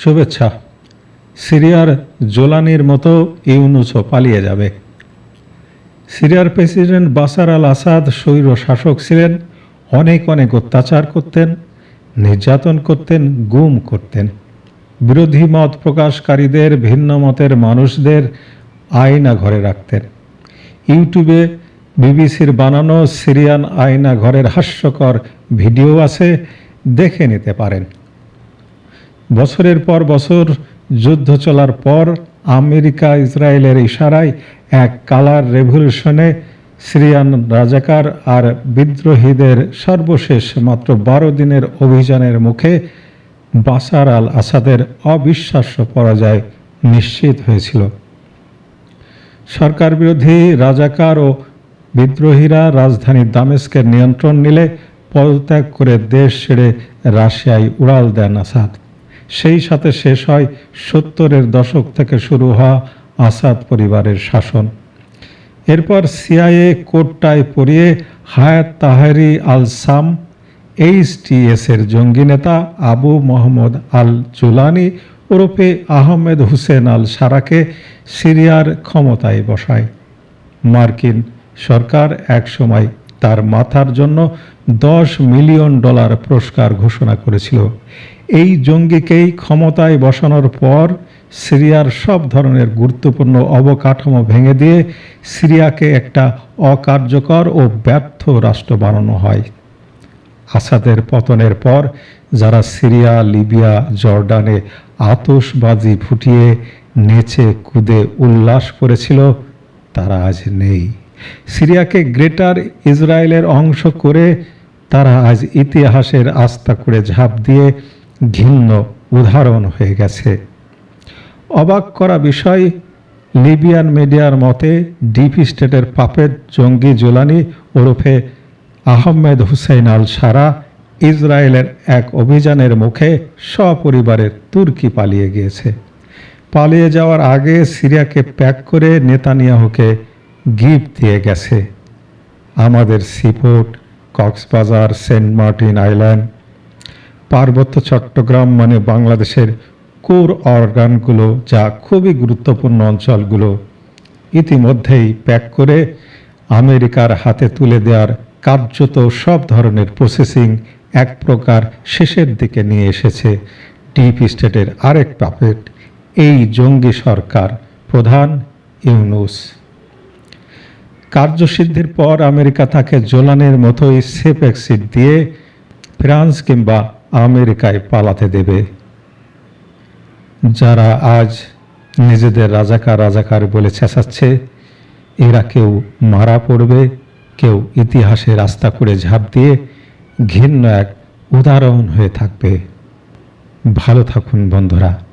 শুভেচ্ছা। সিরিয়ার জোলানির মতো ইউনুসও পালিয়ে যাবে। সিরিয়ার প্রেসিডেন্ট বাসার আল আসাদ স্বৈর শাসক ছিলেন, অনেক অনেক অত্যাচার করতেন, নির্যাতন করতেন, গুম করতেন। বিরোধী মত প্রকাশকারীদের, ভিন্ন মতের মানুষদের আয়না ঘরে রাখতেন। ইউটিউবে বিবিসির বানানো সিরিয়ান আয়না ঘরের হাস্যকর ভিডিও আছে, দেখে নিতে পারেন। বছরের পর বছর যুদ্ধ চলার পর আমেরিকা ইসরায়েলের ইশারায় এক কালার রেভলিউশনে সিরিয়ান রাজাকার আর বিদ্রোহীদের সর্বশেষ মাত্র বারো দিনের অভিযানের মুখে বাসার আল আসাদের অবিশ্বাস্য পরাজয় নিশ্চিত হয়েছিল। সরকার বিরোধী রাজাকার ও বিদ্রোহীরা রাজধানী দামেস্কের নিয়ন্ত্রণ নিলে পদত্যাগ করে দেশ ছেড়ে রাশিয়ায় উড়াল দেন আসাদ। সেই সাথে শেষ হয় সত্তরের দশক থেকে শুরু হওয়া আসাদ পরিবারের শাসন। এরপর সিআইএ কোটটায় পরিয়ে হায়াত তাহারি আল সাম এইচটিএস এর জঙ্গি নেতা আবু মোহাম্মদ আল জুলানি ওরফে আহমেদ হুসেন আল সারাকে সিরিয়ার ক্ষমতায় বসায়। মার্কিন সরকার একসময় তার মাথার জন্য দশ মিলিয়ন ডলার পুরস্কার ঘোষণা করেছিল। এই জঙ্গিকেই ক্ষমতায় বসানোর পর সিরিয়ার সব ধরনের গুরুত্বপূর্ণ অবকাঠামো ভেঙে দিয়ে সিরিয়াকে একটা অকার্যকর ও ব্যর্থ রাষ্ট্র বানানো হয়। আসাদের পতনের পর যারা সিরিয়া, লিবিয়া, জর্ডানে আতশবাজি ফুটিয়ে নেচে কুদে উল্লাস করেছিল, তারা আজ নেই। সিরিয়াকে গ্রেটার ইসরায়েলের অংশ করে তারা আজ ইতিহাসের আস্থা করে ঝাঁপ দিয়ে ঘিন্ন উদাহরণ হয়ে গেছে। অবাক করা বিষয়, লিবিয়ান মিডিয়ার মতে ডিপি স্টেটের পাপের জঙ্গি জোলানি ওরফে আহমেদ হুসাইন আল সারা ইসরায়েলের এক অভিযানের মুখে সপরিবারের তুর্কি পালিয়ে গিয়েছে। পালিয়ে যাওয়ার আগে সিরিয়াকে প্যাক করে নেতানিয়াহুকে গিফট দিয়ে গেছে। আমাদের seaport Cox's Bazar, Saint Martin island পার্বত্য চট্টগ্রাম মানে বাংলাদেশের কোর অর্গানগুলো, যা খুবই গুরুত্বপূর্ণ অঞ্চলগুলো। ইতিমধ্যেই প্যাক করে আমেরিকার হাতে তুলে দেওয়ার কার্যত সব ধরনের প্রসেসিং এক প্রকার শেষের দিকে নিয়ে এসেছে। ডিপ স্টেটের আরেক পাপেট, এই জঙ্গি সরকার, প্রধান ইউনুস। কার্যসিদ্ধির পর আমেরিকা তাকে জোলানের মতোই সেফ এক্সিট দিয়ে ফ্রান্স কিংবা আমেরিকায় পালাতে দেবে। যারা আজ নিজেদের রাজাকার রাজাকার বলে চেঁচাচ্ছে, এরা কেউ মারা পড়বে, কেউ ইতিহাসে রাস্তা করে ঝাঁপ দিয়ে ঘৃণ্য এক উদাহরণ হয়ে থাকবে। ভালো থাকুন বন্ধুরা।